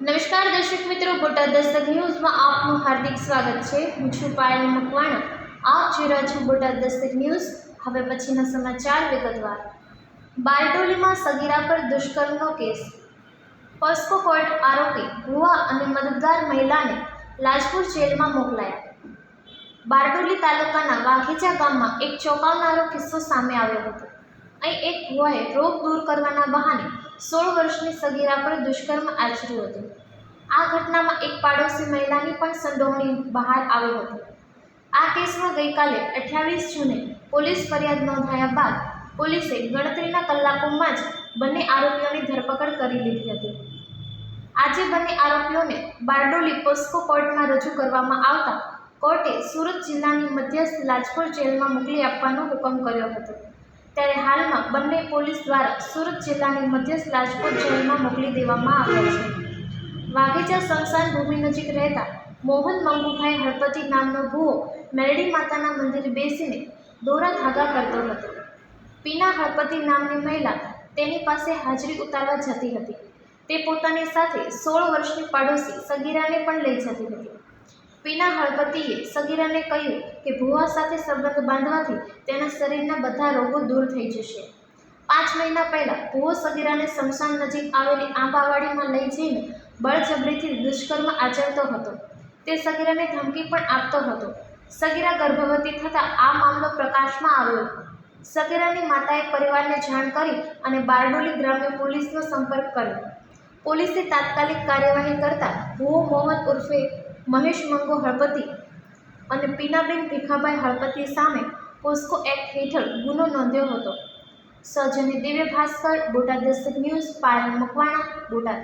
નમસ્કાર દર્શક મિત્રો, બોટાદ દસ્તક ન્યૂઝમાં આપનું હાર્દિક સ્વાગત છે. હું છું પાયલ મકવાણા. આપ જોઈ રહ્યા છો બોટાદ દસ્તક ન્યૂઝ. હવે પછીના સમાચાર વિગતવાર. બારડોલીમાં સગીરા પર દુષ્કર્મનો કેસ. પોસ્કો કોર્ટ આરોપી ભુવા અને મદદગાર મહિલાને લાજપુર જેલમાં મોકલાયા. બારડોલી તાલુકાના વાઘીચા ગામમાં એક ચોંકાવનારો કિસ્સો સામે આવ્યો હતો. અહીં એક ભુવાએ રોગ દૂર કરવાના બહાને સોળ વર્ષની સગીરા પર દુષ્કર્મ આચર્યું હતું. આ ઘટનામાં એક પાડોશી મહિલાની પણ સંડોવણી બહાર આવ્યો હતો. આ કેસમાં ગઈકાલે અઠ્યાવીસ જૂને પોલીસ ફરિયાદ નોંધાયા બાદ પોલીસે ગણતરીના કલાકોમાં જ બંને આરોપીઓની ધરપકડ કરી લીધી હતી. આજે બંને આરોપીઓને બારડોલી પોસ્કો કોર્ટમાં રજૂ કરવામાં આવતા કોર્ટે સુરત જિલ્લાની મધ્યસ્થ લાજપોર જેલમાં મોકલી આપવાનો હુકમ કર્યો હતો. ત્યારે હાલમાં બંને પોલીસ દ્વારા સુરત જિલ્લાની મધ્યસ્થ રાજકોટ જેલમાં મોકલી દેવામાં આવ્યા છે. વાઘેચા સ્મશાન ભૂમિ નજીક રહેતા મોહન મંગુભાઈ હળપતિ નામનો ભૂવો મેરડી માતાના મંદિરે બેસીને દોરા ધાગા કરતો હતો. પીના હળપતિ નામની મહિલા તેની પાસે હાજરી ઉતારવા જતી હતી. તે પોતાની સાથે સોળ વર્ષની પાડોશી સગીરાને પણ લઈ જતી હતી. પીના હળપતિએ સગીરાને કહ્યું કે ભુવા સાથે સંબંધ બાંધવાથી તેના શરીરના બધા રોગો દૂર થઈ જશે. પાંચ મહિના પહેલાં ભુવો સગીરાને સ્મશાન નજીક આવેલી આંબાવાડીમાં લઈ જઈને બળજબરીથી દુષ્કર્મ આચરતો હતો. તે સગીરાને ધમકી પણ આપતો હતો. સગીરા ગર્ભવતી થતાં આ મામલો પ્રકાશમાં આવ્યો. સગીરાની માતાએ પરિવારને જાણ કરી અને બારડોલી ગ્રામ્ય પોલીસનો સંપર્ક કર્યો. પોલીસે તાત્કાલિક કાર્યવાહી કરતા ભુવો મોહન ઉર્ફે મહેશ મંગો હળપતિ અને પીનાબેન ભીખાભાઈ હળપતિ સામે પોસ્કો એક્ટ હેઠળ ગુનો નોંધ્યો હતો. સૌજન્ય દિવ્ય ભાસ્કર, બોટાદ દસ્તક ન્યૂઝ પાયલ મકવાણા, બોટાદ.